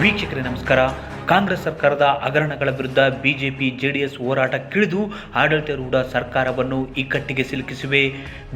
ವೀಕ್ಷಕರೇ ನಮಸ್ಕಾರ. ಕಾಂಗ್ರೆಸ್ ಸರ್ಕಾರದ ಹಗರಣಗಳ ವಿರುದ್ಧ ಬಿಜೆಪಿ, ಜೆಡಿಎಸ್ ಹೋರಾಟ ಕಿಳಿದು ಆಡಳಿತಾರೂಢ ಸರ್ಕಾರವನ್ನು ಇಕ್ಕಟ್ಟಿಗೆ ಸಿಲುಕಿಸಿವೆ.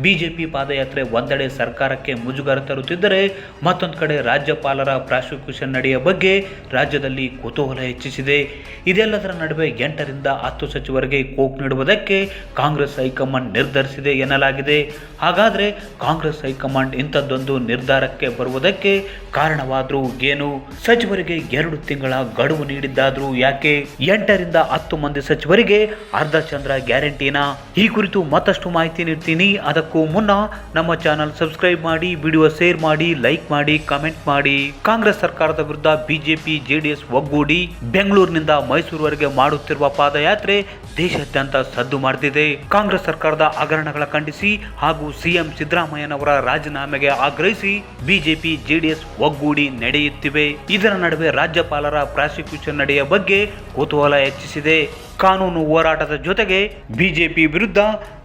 ಬಿಜೆಪಿ ಪಾದಯಾತ್ರೆ ಒಂದೆಡೆ ಸರ್ಕಾರಕ್ಕೆ ಮುಜುಗರ ತರುತ್ತಿದ್ದರೆ ಮತ್ತೊಂದು ಕಡೆ ರಾಜ್ಯಪಾಲರ ಪ್ರಾಸಿಕ್ಯೂಷನ್ ನಡೆಯ ಬಗ್ಗೆ ರಾಜ್ಯದಲ್ಲಿ ಕುತೂಹಲ ಹೆಚ್ಚಿಸಿದೆ. ಇದೆಲ್ಲದರ ನಡುವೆ ಎಂಟರಿಂದ ಹತ್ತು ಸಚಿವರಿಗೆ ಕೋಕ್ ನೀಡುವುದಕ್ಕೆ ಕಾಂಗ್ರೆಸ್ ಹೈಕಮಾಂಡ್ ನಿರ್ಧರಿಸಿದೆ ಎನ್ನಲಾಗಿದೆ. ಹಾಗಾದರೆ ಕಾಂಗ್ರೆಸ್ ಹೈಕಮಾಂಡ್ ಇಂಥದ್ದೊಂದು ನಿರ್ಧಾರಕ್ಕೆ ಬರುವುದಕ್ಕೆ ಕಾರಣವಾದರೂ ಏನು? ಸಚಿವರಿಗೆ ಎರಡು ತಿಂಗಳ ಗಡುವು ನೀಡಿದ್ದಾದ್ರೂ ಯಾಕೆ? ಎಂಟರಿಂದ ಹತ್ತು ಮಂದಿ ಸಚಿವರಿಗೆ ಅರ್ಧ ಚಂದ್ರ ಗ್ಯಾರಂಟಿನಾ? ಈ ಕುರಿತು ಮತ್ತಷ್ಟು ಮಾಹಿತಿ ನೀಡ್ತೀನಿ. ಅದಕ್ಕೂ ಮುನ್ನ ನಮ್ಮ ಚಾನಲ್ ಸಬ್ಸ್ಕ್ರೈಬ್ ಮಾಡಿ, ವಿಡಿಯೋ ಶೇರ್ ಮಾಡಿ, ಲೈಕ್ ಮಾಡಿ, ಕಮೆಂಟ್ ಮಾಡಿ. ಕಾಂಗ್ರೆಸ್ ಸರ್ಕಾರದ ವಿರುದ್ಧ ಬಿಜೆಪಿ, ಜೆಡಿಎಸ್ ಒಗ್ಗೂಡಿ ಬೆಂಗಳೂರಿನಿಂದ ಮೈಸೂರುವರೆಗೆ ಮಾಡುತ್ತಿರುವ ಪಾದಯಾತ್ರೆ ದೇಶಾದ್ಯಂತ ಸದ್ದು ಮಾಡುತ್ತಿದೆ ಕಾಂಗ್ರೆಸ್ ಸರ್ಕಾರದ ಹಗರಣಗಳ ಖಂಡಿಸಿ ಹಾಗೂ ಸಿಎಂ ಸಿದ್ದರಾಮಯ್ಯನವರ ರಾಜೀನಾಮೆಗೆ ಆಗ್ರಹಿಸಿ ಬಿಜೆಪಿ, ಜೆಡಿಎಸ್ ಒಗ್ಗೂಡಿ ನಡೆಯುತ್ತಿವೆ. ಇದರ ನಡುವೆ ರಾಜ್ಯಪಾಲರ ಪ್ರಾಸಿಕ್ಯೂಷನ್ ನಡೆಯ ಬಗ್ಗೆ ಕುತೂಹಲ ಹೆಚ್ಚಿಸಿದೆ. ಕಾನೂನು ಹೋರಾಟದ ಜೊತೆಗೆ ಬಿಜೆಪಿ ವಿರುದ್ಧ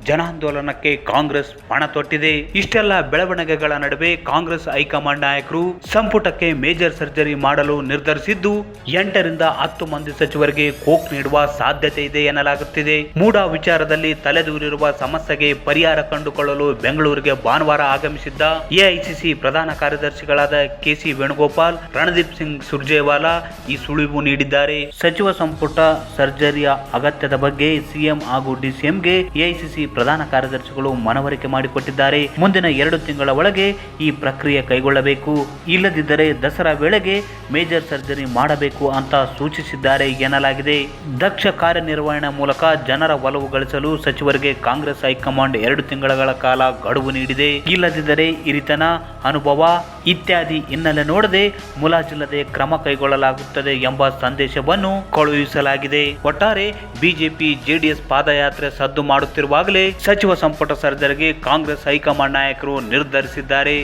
ಜನಾಂದೋಲನಕ್ಕೆ ಕಾಂಗ್ರೆಸ್ ಪಣ ತೊಟ್ಟಿದೆ. ಇಷ್ಟೆಲ್ಲ ಬೆಳವಣಿಗೆಗಳ ನಡುವೆ ಕಾಂಗ್ರೆಸ್ ಹೈಕಮಾಂಡ್ ನಾಯಕರು ಸಂಪುಟಕ್ಕೆ ಮೇಜರ್ ಸರ್ಜರಿ ಮಾಡಲು ನಿರ್ಧರಿಸಿದ್ದು, ಎಂಟರಿಂದ ಹತ್ತು ಮಂದಿ ಸಚಿವರಿಗೆ ಕೋಕ್ ನೀಡುವ ಸಾಧ್ಯತೆ ಇದೆ ಎನ್ನಲಾಗುತ್ತಿದೆ. ಮೂಡ ವಿಚಾರದಲ್ಲಿ ತಲೆದೂರಿರುವ ಸಮಸ್ಯೆಗೆ ಪರಿಹಾರ ಕಂಡುಕೊಳ್ಳಲು ಬೆಂಗಳೂರಿಗೆ ಭಾನುವಾರ ಆಗಮಿಸಿದ್ದ ಎಐಸಿಸಿ ಪ್ರಧಾನ ಕಾರ್ಯದರ್ಶಿಗಳಾದ ಕೆಸಿ ವೇಣುಗೋಪಾಲ್, ರಣದೀಪ್ ಸಿಂಗ್ ಸುರ್ಜೇವಾಲಾ ಈ ಸುಳಿವು ನೀಡಿದ್ದಾರೆ. ಸಚಿವ ಸಂಪುಟ ಸರ್ಜರಿಯ ಅಗತ್ಯದ ಬಗ್ಗೆ ಸಿಎಂ ಹಾಗೂ ಡಿಸಿಎಂಗೆ ಎಐಸಿಸಿ ಪ್ರಧಾನ ಕಾರ್ಯದರ್ಶಿಗಳು ಮನವರಿಕೆ ಮಾಡಿಕೊಟ್ಟಿದ್ದಾರೆ. ಮುಂದಿನ ಎರಡು ತಿಂಗಳ ಒಳಗೆ ಈ ಪ್ರಕ್ರಿಯೆ ಕೈಗೊಳ್ಳಬೇಕು. ಇಲ್ಲದಿದ್ದರೆ ದಸರಾ ವೇಳೆಗೆ ಮೇಜರ್ ಸರ್ಜರಿ ಮಾಡಬೇಕು ಅಂತ ಸೂಚಿಸಿದ್ದಾರೆ ಎನ್ನಲಾಗಿದೆ. ದಕ್ಷ ಕಾರ್ಯನಿರ್ವಹಣೆ ಮೂಲಕ ಜನರ ಒಲವು ಗಳಿಸಲು ಸಚಿವರಿಗೆ ಕಾಂಗ್ರೆಸ್ ಹೈಕಮಾಂಡ್ ಎರಡು ತಿಂಗಳ ಕಾಲ ಗಡುವು ನೀಡಿದೆ. ಇಲ್ಲದಿದ್ದರೆ ಇರಿತನ ಅನುಭವ ಇತ್ಯಾದಿ ಹಿನ್ನೆಲೆ ನೋಡದೆ ಮುಲಾಜಿಲ್ಲದೆ ಕ್ರಮ ಕೈಗೊಳ್ಳಲಾಗುತ್ತದೆ ಎಂಬ ಸಂದೇಶವನ್ನು ಕಳುಹಿಸಲಾಗಿದೆ. ಒಟ್ಟಾರೆ ಬಿಜೆಪಿ ಜೆಡಿಎಸ್ ಪಾದಯಾತ್ರೆ ಸದ್ದು ಮಾಡುತ್ತಿರುವಾಗಲೇ ಸಚಿವ ಸಂಪುಟ ಸರ್ಜರಿಗೆ ಕಾಂಗ್ರೆಸ್ ಹೈಕಮಾಂಡ್ ನಾಯಕರು ನಿರ್ಧರಿಸಿದ್ದಾರೆ